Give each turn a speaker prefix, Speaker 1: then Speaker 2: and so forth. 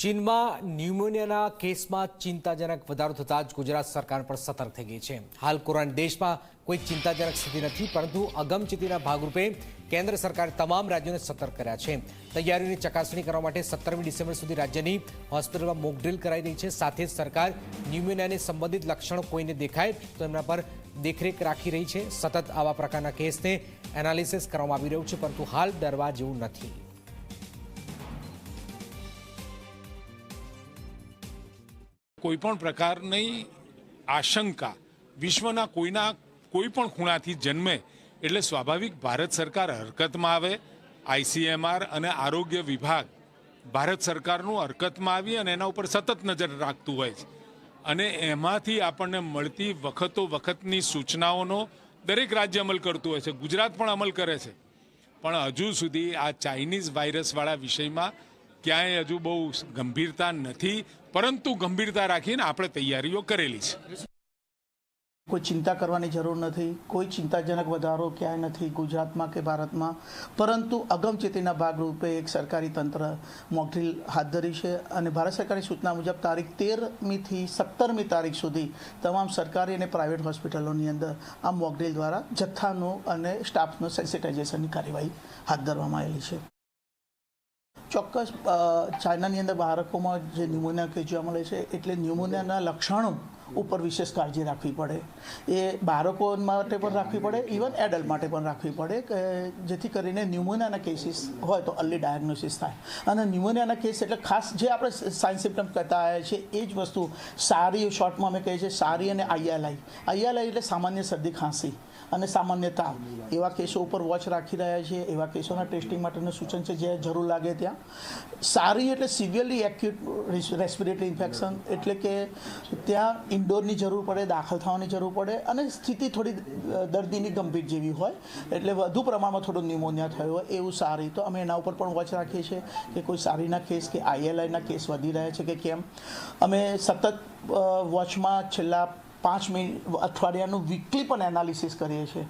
Speaker 1: ચીનમાં ન્યુમોનિયાના કેસમાં ચિંતાજનક વધારો થતાં જ ગુજરાત સરકાર પણ સતર્ક થઈ ગઈ છે. હાલ કોરોના દેશમાં કોઈ ચિંતાજનક સ્થિતિ નથી, પરંતુ અગમચેતીના ભાગરૂપે કેન્દ્ર સરકારે તમામ રાજ્યોને સતર્ક કર્યા છે. તૈયારીઓની ચકાસણી કરવા માટે સત્તરમી ડિસેમ્બર સુધી રાજ્યની હોસ્પિટલમાં મોકડ્રીલ કરાઈ રહી છે. સાથે જ સરકાર ન્યુમોનિયાને સંબંધિત લક્ષણો કોઈને દેખાય તો એમના પર દેખરેખ રાખી રહી છે. સતત આવા પ્રકારના કેસને એનાલિસિસ કરવામાં આવી રહ્યું છે, પરંતુ હાલ ડરવા જેવું નથી.
Speaker 2: કોઈ પણ પ્રકારની આશંકા વિશ્વના કોઈના કોઈ પણ ખૂણાથી જન્મે એટલે સ્વાભાવિક ભારત સરકાર હરકતમાં આવે આઈસીએમઆર અને આરોગ્ય વિભાગ ભારત સરકારનું હરકતમાં આવી અને એના ઉપર સતત નજર રાખતું હોય છે. અને એમાંથી આપણને મળતી વખતો વખતની સૂચનાઓનો દરેક રાજ્ય અમલ કરતું હોય છે. ગુજરાત પણ અમલ કરે છે. પણ હજુ સુધી આ ચાઇનીઝ વાયરસવાળા વિષયમાં ક્યાંય હજુ બહુ ગંભીરતા નથી, પરંતુ ગંભીરતા રાખીને આપણે તૈયારીઓ કરેલી છે.
Speaker 3: કોઈ ચિંતા કરવાની જરૂર નથી, કોઈ ચિંતાજનક વધારો ક્યાંય નથી ગુજરાતમાં કે ભારતમાં, પરંતુ અગમચેતીના ભાગરૂપે એક સરકારી તંત્ર મોકડ્રીલ હાથ ધરી છે અને ભારત સરકારની સૂચના મુજબ તારીખ તેરમીથી સત્તરમી તારીખ સુધી તમામ સરકારી અને પ્રાઇવેટ હોસ્પિટલોની અંદર આ મોકડ્રીલ દ્વારા જથ્થાનું અને સ્ટાફનું સેન્સિટાઇઝેશનની કાર્યવાહી હાથ ધરવામાં આવેલી છે. ચોક્કસ ચાઇનાની અંદર બાળકોમાં જે ન્યુમોનિયા ખેંચવા મળે છે એટલે ન્યુમોનિયાના લક્ષણો ઉપર વિશેષ કાળજી રાખવી પડે. એ બાળકો માટે પણ રાખવી પડે ઇવન એડલ્ટ માટે પણ રાખવી પડે કે જેથી કરીને ન્યુમોનિયાના કેસીસ હોય તો અર્લી ડાયગ્નોસિસ થાય. અને ન્યુમોનિયાના કેસ એટલે ખાસ જે આપણે સાયન્સ સિમ્ટમ કહેતા આવ્યા છીએ, એ જ વસ્તુ સારી શોર્ટમાં અમે કહીએ છીએ, સારી અને આઈએલઆઈ આઈએલઆઈ એટલે સામાન્ય શરદી ખાંસી અને સામાન્ય તાવ. એવા કેસો ઉપર વોચ રાખી રહ્યા છીએ, એવા કેસોના ટેસ્ટિંગ માટેનું સૂચન છે, જે જરૂર લાગે ત્યાં. સારી એટલે સિવિયરલી એક્યુટ રેસ્પિરેટરી ઇન્ફેક્શન એટલે કે ત્યાં ઇન્ડોરની જરૂર પડે, દાખલ થવાની જરૂર પડે અને સ્થિતિ થોડી દર્દીની ગંભીર જેવી હોય. એટલે વધુ પ્રમાણમાં થોડું ન્યુમોનિયા થયો હોય એવું સારી. તો અમે એના ઉપર પણ વોચ રાખીએ છીએ કે કોઈ સારીના કેસ કે આઈએલઆઈના કેસ વધી રહ્યા છે કે કેમ. અમે સતત વોચમાં છેલ્લા પાંચ મિનિટ, અઠવાડિયાનું વીકલી પણ એનાલિસિસ કરીએ છીએ.